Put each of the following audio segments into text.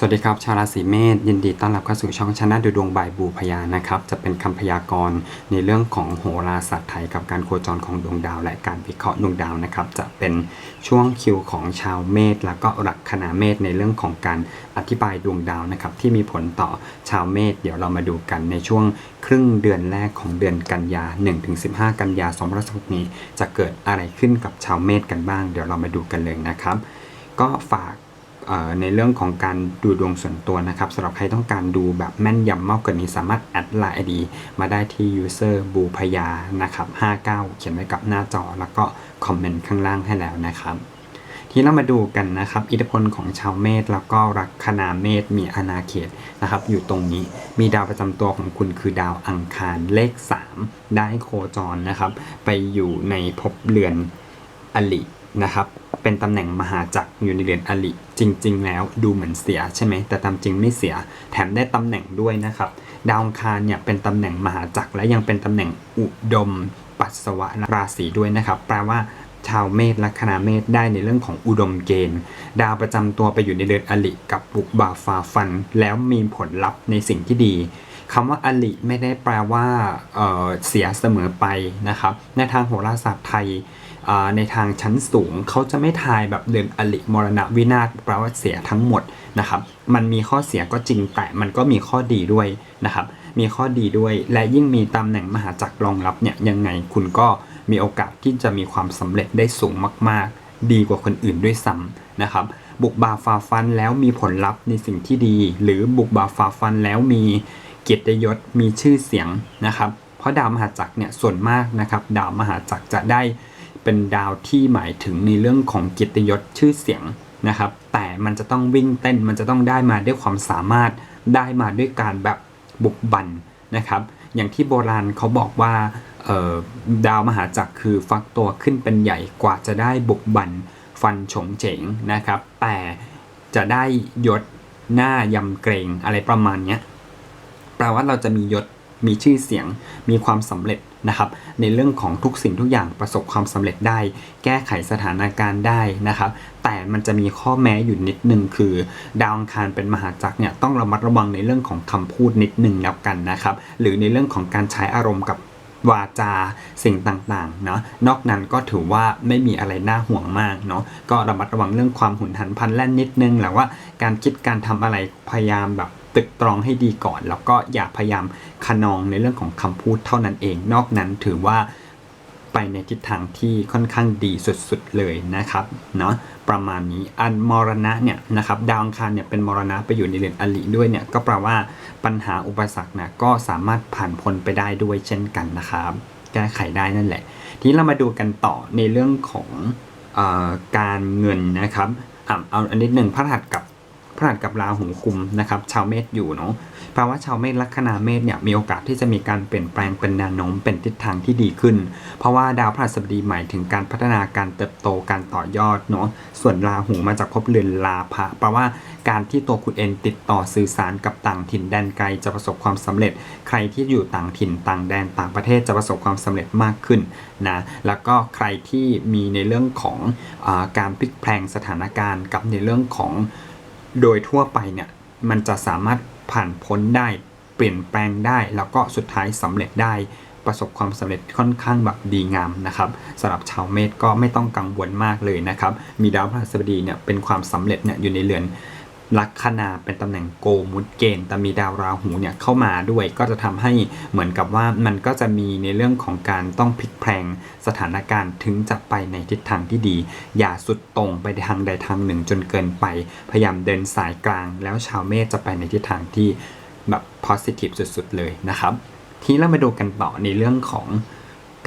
สวัสดีครับชาวราศีเมษยินดีต้อนรับเข้าสู่ช่องชนะดูดวงบายบูพยานะครับจะเป็นคำพยากรณ์ในเรื่องของโหราศาสตร์ไทยกับการโคจรของดวงดาว และการวิเคราะห์ดวงดาวนะครับจะเป็นช่วงคิวของชาวเมษแล้วก็ลัคนาเมษในเรื่องของการอธิบายดวงดาวนะครับที่มีผลต่อชาวเมษเดี๋ยวเรามาดูกันในช่วงครึ่งเดือนแรกของเดือนกันยา 1-15 กันยา2016นี้ จะเกิดอะไรขึ้นกับชาวเมษกันบ้าง เดี๋ยวเรามาดูกันเลยนะครับ ก็ฝาก ในเรื่องของการดูดวงส่วนตัวนะครับสำหรับใครต้องการดูแบบแม่นยำมากกว่านี้สามารถแอดไลน์ ID มาได้ที่ user บูพยานะครับ59 เขียนไว้กับหน้าจอ แล้วก็คอมเมนต์ข้างล่างให้แล้วนะครับทีนี้เรามาดูกันนะครับ อิทธิพลของชาวเมษแล้วก็ลัคนาเมษมีอาณาเขตนะครับ อยู่ตรงนี้มีดาวประจำตัวของคุณคือดาวอังคารเลข 3 ได้โคจรนะครับ ไปอยู่ในภพเรือนอลินะครับ เป็นตำแหน่งมหาจักรอยู่ในเรือนอลิ จริง ๆ แล้วดูเหมือนเสียใช่ไหมแต่ตามจริงไม่เสีย แถมได้ตำแหน่งด้วยนะครับ ดาวอังคารเนี่ยเป็นตำแหน่งมหาจักรและยังเป็นตำแหน่งอุดม ปัสสวะราศีด้วยนะครับ แปลว่าชาวเมษแลัคนาเมษได้ในเรื่องของอุดมเกณฑ์ ดาวประจำตัวไปอยู่ในเรือนอลิกับบุกบาฟาฟัน แล้วมีผลลัพธ์ในสิ่งที่ดีคำว่าอลิไม่ได้แปลว่าเเสียเสมอไปนะครับในทางโหราศาสตร์ไทย ในทางชั้นสูงเขาจะไม่ทายแบบเดือนอลิมรณะวินาศแปลว่าเสียทั้งหมดนะครับมันมีข้อเสียก็จริงแต่มันก็มีข้อดีด้วยนะครับมีข้อดีด้วย และยิ่งมีตำแหน่งมหาจักรรองรับเนี่ยยังไงคุณก็มีโอกาสที่จะมีความสำเร็จได้สูงมาก ๆ ดีกว่าคนอื่นด้วยซ้ำนะครับบุกบาฟาฟันแล้วมีผลลัพธ์ในสิ่งที่ดี หรือบุกบาฟาฟันแล้วมีเกียรติยศมีชื่อเสียงนะครับเพราะดาวมหาจักรเนี่ยส่วนมากนะครับดาวมหาจักรจะได้ เป็นดาวที่หมายถึงในเรื่องของกียรติยศชื่อเสียงนะครับ แต่มันจะต้องวิ่งเต้นมันจะต้องได้มาด้วยความสามารถได้มาด้วยการแบบบุกบันนะครับ อย่างที่โบราณเขาบอกว่าดาวมหาจักรคือฟักตัวขึ้นเป็นใหญ่กว่าจะได้บุกบันฟันฉงเฉงนะครับ แต่จะได้ยศหน้ายำเกรงอะไรประมาณนี้แปลว่าเราจะมียศมีชื่อเสียงมีความสำเร็จ นะครับในเรื่องของทุกสิ่งทุกอย่างประสบความสำเร็จได้ แก้ไขสถานการณ์ได้นะครับแต่มันจะมีข้อแม้อยู่นิดนึงคือ ดาวอังคารเป็นมหาจักรเนี่ยต้องระมัดระวังในเรื่องของคำพูดนิดนึงแล้วกันนะครับหรือในเรื่องของการใช้อารมณ์กับวาจาสิ่งต่างๆเนาะนอกนั้นก็ถือว่าไม่มีอะไรน่าห่วงมากเนาะก็ระมัดระวังเรื่องความหุนหันพลันแล่นนิดนึงแหละว่าการคิดการทำอะไรพยายามแบบ ตึกตรองให้ดีก่อน แล้วก็อย่าพยายามขนองในเรื่องของคำพูดเท่านั้นเอง นอกนั้นถือว่าไปในทิศทางที่ค่อนข้างดีสุดๆเลยนะครับเนาะประมาณนี้อันมรณะเนี่ยนะครับดาวอังคารเนี่ยเป็นมรณะไปอยู่ในเรือนอลิด้วยเนี่ยก็แปลว่าปัญหาอุปสรรคนะก็สามารถผ่านพ้นไปได้ด้วยเช่นกันนะครับแก้ไขได้นั่นแหละ ทีนี้เรามาดูกันต่อในเรื่องของอการเงินนะครับอะเอาอันนิดหนึ่งพระหัสกับ พระหัสกับราหูคุมนะครับชาวเมษอยู่เนาะแปลว่าชาวเมษลัคนาเมษเนี่ยมีโอกาสที่จะมีการเปลี่ยนแปลงเป็นแนวโน้มเป็นทิศทางที่ดีขึ้น เพราะว่าดาวพฤหัสบดีหมายถึงการพัฒนาการเติบโตการต่อยอดเนาะส่วนราหูมาจากภพเรือนลาภะแปลว่าการที่ตัวคุณเองติดต่อสื่อสารกับต่างถิ่นแดนไกลจะประสบความสำเร็จ ใครที่อยู่ต่างถิ่นต่างแดนต่างประเทศจะประสบความสำเร็จมากขึ้นนะแล้วก็ใครที่มีในเรื่องของอการพลิกแพลงสถานการณ์กับในเรื่องของ โดยทั่วไปเนี่ยมันจะสามารถผ่านพ้นได้เปลี่ยนแปลงได้ แล้วก็สุดท้ายสำเร็จได้ประสบความสำเร็จค่อนข้างแบบดีงามนะครับสำหรับชาวเมษก็ไม่ต้องกังวลมากเลยนะครับ มีดาวพฤหัสบดีเนี่ยเป็นความสำเร็จเนี่ยอยู่ในเรือน ลัคนาเป็นตำแหน่งโกมุตเกณฑ์แต่มีดาวราหูเนี่ยเข้ามาด้วยก็จะทำให้เหมือนกับว่ามันก็จะมีในเรื่องของการต้องพลิกแพลงสถานการณ์ถึงจะไปในทิศทางที่ดี อย่าสุดตรงไปทางใดทางหนึ่งจนเกินไป พยายามเดินสายกลาง แล้วชาวเมษจะไปในทิศทางที่แบบ positive สุดๆเลยนะครับ ทีนี้เรามาดูกันต่อในเรื่องของ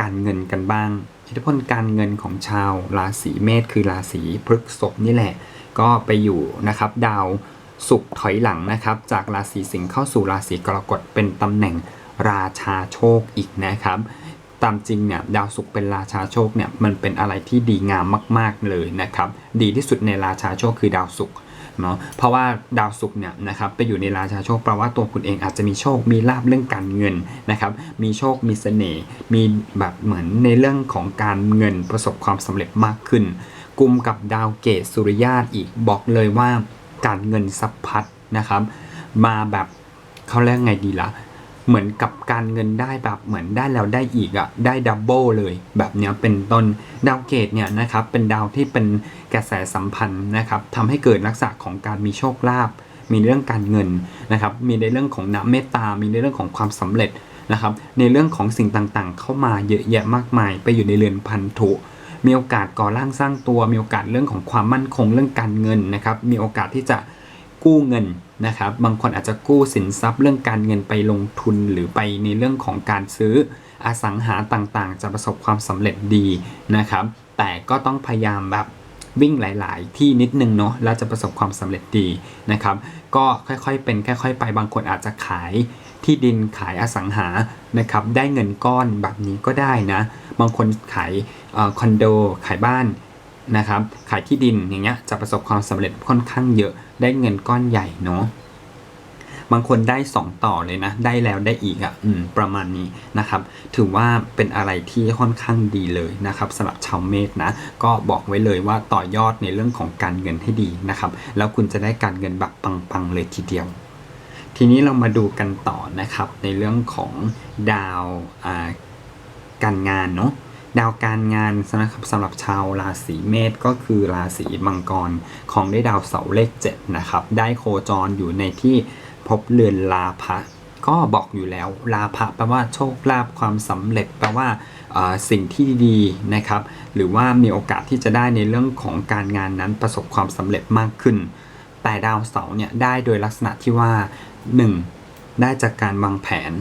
การเงินกันบ้าง อิทธิพลการเงินของชาวราศีเมษคือราศีพฤษภนี่แหละ ก็ไปอยู่นะครับดาวศุกถอยหลังนะครับ จากราศีสิงห์เข้าสู่ราศีกรกฎเป็นตำแหน่งราชาโชคอีกนะครับ ตามจริงเนี่ยดาวศุกร์เป็นราชาโชคเนี่ยมันเป็นอะไรที่ดีงามมาก ๆเลยนะครับ ดีที่สุดในราชาโชคคือดาวศุกร์เนาะเพราะว่าดาวศุกร์เนี่ยนะครับไปอยู่ในราชาโชคแปลว่าตัวคุณเองอาจจะมีโชคมีลาบเรื่องการเงินนะครับมีโชคมีเสน่ห์มีแบบเหมือนในเรื่องของการเงินประสบความสำเร็จมากขึ้น กุมกับดาวเกตสุริยาตอีกบอกเลยว่าการเงินสะพัดนะครับ มาแบบเขาเรียกไงดีละ่ะ เหมือนกับการเงินได้แบบเหมือนได้แล้วได้อีกอะ่ะได้ดับเบิลเลยแบบเนี้ยเป็นต้นดาวเกตเนี่ยนะครับเป็นดาวที่เป็นกระแสสัมพันธ์นะครับทำให้เกิดลักษณะของการมีโชคลาภมีเรื่องการเงินนะครับ มีในเรื่องของน้ำเมตตา มีในเรื่องของความสำเร็จนะครับ ในเรื่องของสิ่งต่างๆ เข้ามาเยอะแยะมากมาย ไปอยู่ในเรือนพันธุ มีโอกาสก่อร่างสร้างตัว มีโอกาสเรื่องของความมั่นคงเรื่องการเงินนะครับ มีโอกาสที่จะกู้เงินนะครับ บางคนอาจจะกู้สินทรัพย์เรื่องการเงินไปลงทุนหรือไปในเรื่องของการซื้ออสังหาต่างๆ จะประสบความสำเร็จดีนะครับ แต่ก็ต้องพยายามแบบวิ่งหลาย ๆ ที่นิดนึงเนาะแล้วจะประสบความสำเร็จดีนะครับ ก็ค่อยๆเป็นค่อย ๆ ไปบางคนอาจจะขาย ที่ดินขายอสังหานะครับได้เงินก้อนแบบนี้ก็ได้นะบางคนขายคอนโดขายบ้านนะครับขายที่ดินอย่างเงี้ยจะประสบความสำเร็จค่อนข้างเยอะได้เงินก้อนใหญ่เนาะบางคนได้ 2 ต่อเลยนะ ได้แล้วได้อีกอะ่ะอืมประมาณนี้นะครับ ถือว่าเป็นอะไรที่ค่อนข้างดีเลยนะครับสำหรับชาวเมษนะ ก็บอกไว้เลยว่าต่อยอดในเรื่องของการเงินให้ดีนะครับ แล้วคุณจะได้การเงินแบบปังๆเลยทีเดียว ทีนี้เรามาดูกันต่อนะครับในเรื่องของดาวการงานเนาะดาวการงานสำหรับสำหรับชาวราศีเมษก็คือราศีมังกรของได้ดาวเสาร์เลข7นะครับได้โคจรอยู่ในที่พบเรือนลาภะก็บอกอยู่แล้วลาภะแปลว่าโชคลาภความสำเร็จแปลว่าสิ่งที่ดีนะครับหรือว่ามีโอกาสที่จะได้ในเรื่องของการงานนั้นประสบความสำเร็จมากขึ้น แต่ดาวเสาร์เนี่ยได้โดยลักษณะที่ว่า 1. ได้จากการวางแผน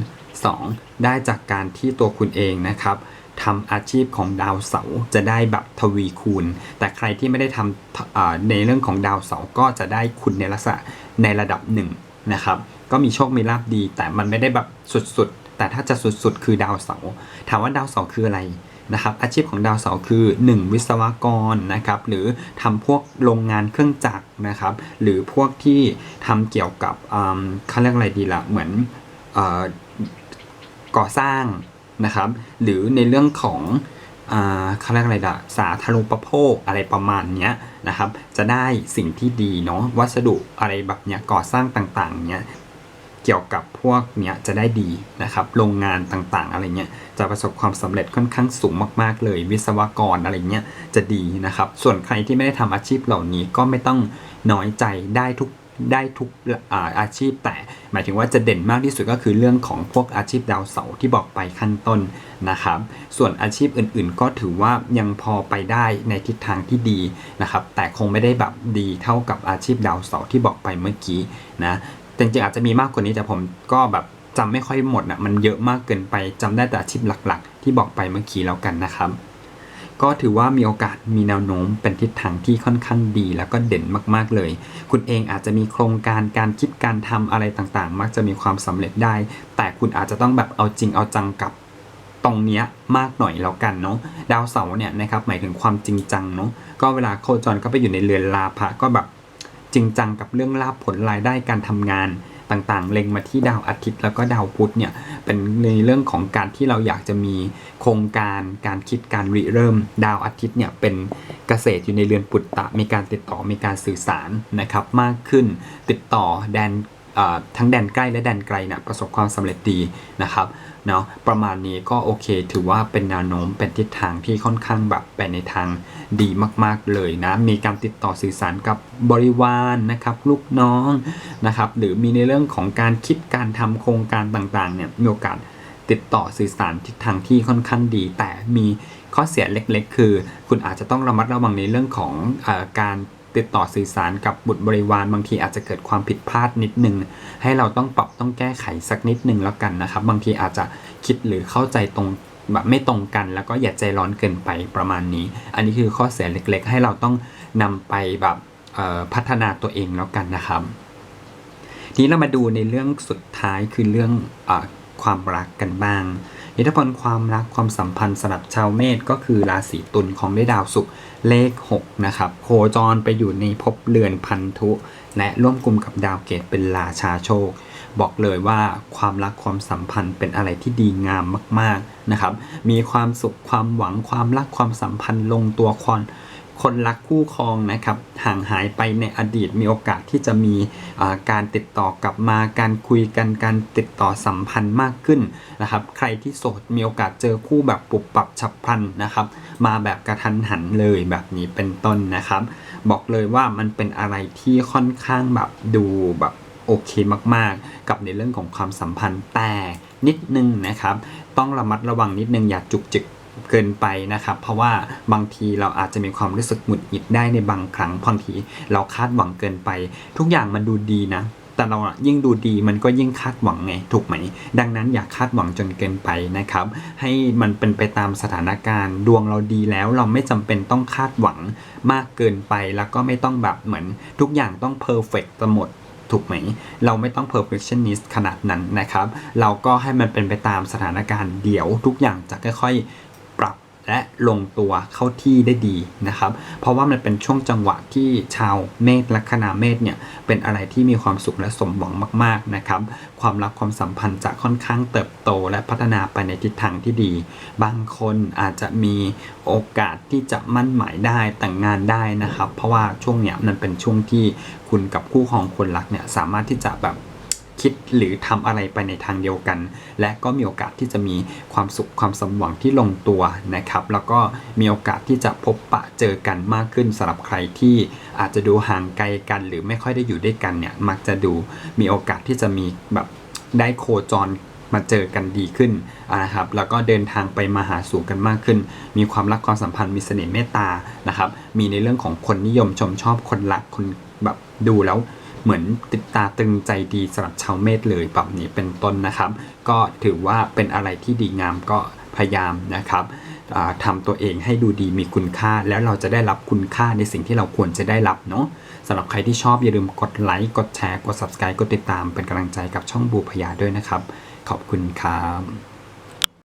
2. ได้จากการที่ตัวคุณเองนะครับทำอาชีพของดาวเสาร์จะได้แบบทวีคูณ แต่ใครที่ไม่ได้ทำในเรื่องของดาวเสาร์ก็จะได้คุณในลักษณะในระดับหนึ่งนะครับ ก็มีโชคมีลาบดี แต่มันไม่ได้แบบสุดๆ แต่ถ้าจะสุดๆ คือดาวเสาร์ถามว่าดาวเสาร์คืออะไร นะครับอาชีพของดาวเสาร์คือ 1 วิศวกรนะครับหรือทำพวกโรงงานเครื่องจักรนะครับหรือพวกที่ทำเกี่ยวกับเขาเรียกอะไรดีละเหมือนก่อสร้างนะครับหรือในเรื่องของเขาเรียกอะไรดะสาธารณูปโภคอะไรประมาณนี้นะครับจะได้สิ่งที่ดีเนาะวัสดุอะไรแบบเนี้ยก่อสร้างต่างๆเนี้ย กี่ยวกับพวกเนี้ยจะได้ดีนะครับ โรงงานต่างๆ อะไรเงี้ยจะประสบความสำเร็จค่อนข้างสูงมากๆเลย วิศวกรอะไรเงี้ยจะดีนะครับ ส่วนใครที่ไม่ได้ทำอาชีพเหล่านี้ก็ไม่ต้องน้อยใจได้ทุกได้ทุกอาอาชีพแต่ หมายถึงว่าจะเด่นมากที่สุดก็คือเรื่องของพวกอาชีพดาวเสาร์ที่บอกไปขั้นต้นนะครับ ส่วนอาชีพอื่นๆ ก็ถือว่ายังพอไปได้ในทิศทางที่ดีนะครับ แต่คงไม่ได้แบบดีเท่ากับอาชีพดาวเสาร์ที่บอกไปเมื่อกี้นะ จริงๆอาจจะมีมากกว่านี้แต่ผมก็แบบจำไม่ค่อยหมดนะมันเยอะมากเกินไปจำได้แต่อาชีพหลักๆ ที่บอกไปเมื่อกี้แล้วกันนะครับ ก็ถือว่ามีโอกาสมีแนวโน้มเป็นทิศทางที่ค่อนข้างดี แล้วก็เด่นมากๆเลย คุณเองอาจจะมีโครงการการคิดการทำอะไรต่างๆ มักจะมีความสำเร็จได้ แต่คุณอาจจะต้องแบบเอาจริงเอาจังกับตรงเนี้ยมากหน่อยแล้วกันเนาะดาวเสาร์เนี่ยนะครับหมายถึงความจริงจังเนาะก็เวลาโคจรก็ไปอยู่ในเรือนลาภะก็แบบ จริงจังกับเรื่องลาบผลรายได้การทำงานต่างๆ เล็งมาที่ดาวอาทิตย์แล้วก็ดาวพุธเนี่ยเป็นในเรื่องของการที่เราอยากจะมีโครงการการคิดการริเริ่ม ดาวอาทิตย์เนี่ยเป็นเกษตรอยู่ในเรือนปุตตะ มีการติดต่อมีการสื่อสารนะครับมากขึ้น ติดต่อแดน ทั้งแดนใกล้และแดนไกลนะประสบความสำเร็จดีนะครับเนาะประมาณนี้ก็โอเค ถือว่าเป็นแนวโน้มเป็นทิศทางที่ค่อนข้างแบบไปในทางดีมาก ๆ เลยนะ มีการติดต่อสื่อสารกับบริวารนนะครับ ลูกน้องนะครับ หรือมีในเรื่องของการคิดการทำโครงการต่างๆเนี่ยมีโอกาสติดต่อสื่อสารทิศทางที่ค่อนข้างดี แต่มีข้อเสียเล็กๆ คือ คุณอาจจะต้องระมัดระวังในเรื่องของอการ ติดต่อสื่อสารกับบุตรบริวารบางทีอาจจะเกิดความผิดพลาดนิดนึง ให้เราต้องปรับต้องแก้ไขสักนิดนึงแล้วกันนะครับ บางทีอาจจะคิดหรือเข้าใจตรงแบบไม่ตรงกัน แล้วก็อย่าใจร้อนเกินไปประมาณนี้ อันนี้คือข้อเสียเล็กๆ ให้เราต้องนำไปแบบพัฒนาตัวเองแล้วกันนะครับ ทีนี้เรามาดูในเรื่องสุดท้ายคือเรื่องอความรักกันบ้าง อิทธิพลความรักความสัมพันธ์สำหรับชาวเมษก็คือราศีตุลของได้ดาวศุกร์เลข 6 นะครับ โคจรไปอยู่ในภพเรือนพันธุ และร่วมกลุ่มกับดาวเกตเป็นราชาโชค บอกเลยว่าความรักความสัมพันธ์เป็นอะไรที่ดีงามมาก ๆนะครับ มีความสุขความหวังความรักความสัมพันธ์ลงตัวความ คนรักคู่ครองนะครับห่างหายไปในอดีตมีโอกาสที่จะมีการติดต่อกลับมาการคุยกันการติดต่อสัมพันธ์มากขึ้นนะครับ ใครที่โสดมีโอกาสเจอคู่แบบปุบปับฉับพลันนะครับ มาแบบกระทันหันเลยแบบนี้เป็นต้นนะครับ บอกเลยว่ามันเป็นอะไรที่ค่อนข้างแบบดูแบบโอเคมากๆ กับในเรื่องของความสัมพันธ์แต่นิดนึงนะครับ ต้องระมัดระวังนิดนึงอย่าจุกจิก เกินไปนะครับ เพราะว่าบางทีเราอาจจะมีความรู้สึกหงุดหงิดได้ในบางครั้งบางทีเราคาดหวังเกินไป ทุกอย่างมันดูดีนะแต่เรายิ่งดูดีมันก็ยิ่งคาดหวังไงถูกไหม ดังนั้นอย่าคาดหวังจนเกินไปนะครับ ให้มันเป็นไปตามสถานการณ์ ดวงเราดีแล้วเราไม่จำเป็นต้องคาดหวังมากเกินไปแล้วก็ไม่ต้องแบบเหมือน ทุกอย่างต้องเพอร์เฟกต์หมดถูกไหม เราไม่ต้อง perfectionist ขนาดนั้นนะครับ เราก็ให้มันเป็นไปตามสถานการณ์เดี๋ยวทุกอย่างจะค่อยๆ และลงตัวเข้าที่ได้ดีนะครับ เพราะว่ามันเป็นช่วงจังหวะที่ชาวเมษลัคนาเมษเนี่ยเป็นอะไรที่มีความสุขและสมหวังมากๆนะครับ ความรักความสัมพันธ์จะค่อนข้างเติบโตและพัฒนาไปในทิศทางที่ดี บางคนอาจจะมีโอกาสที่จะมั่นหมายได้แต่งงานได้นะครับ เพราะว่าช่วงเนี้ยมันเป็นช่วงที่คุณกับคู่ของคนรักเนี่ยสามารถที่จะแบบ คิดหรือทำอะไรไปในทางเดียวกัน และก็มีโอกาสที่จะมีความสุขความสมหวังที่ลงตัวนะครับ แล้วก็มีโอกาสที่จะพบปะเจอกันมากขึ้นสำหรับใครที่อาจจะดูห่างไกลกัน หรือไม่ค่อยได้อยู่ด้วยกันเนี่ยมักจะดูมีโอกาสที่จะมีแบบได้โคจรมาเจอกันดีขึ้นนะครับ แล้วก็เดินทางไปมาหาสู่กันมากขึ้น มีความรักความสัมพันธ์มีเสน่ห์เมตตานะครับ มีในเรื่องของคนนิยมชมชอบคนรักคนแบบดูแล้ว เหมือนติดตาตึงใจดีสำหรับชาวเมษเลยแบบนี้เป็นต้นนะครับ ก็ถือว่าเป็นอะไรที่ดีงามก็พยายามนะครับอ่าทำตัวเองให้ดูดีมีคุณค่า แล้วเราจะได้รับคุณค่าในสิ่งที่เราควรจะได้รับเนาะสำหรับใครที่ชอบอย่าลืมกดไลค์กดแชร์กด subscribe กดติดตามเป็นกำลังใจกับช่องบูพยาด้วยนะครับ ขอบคุณครับ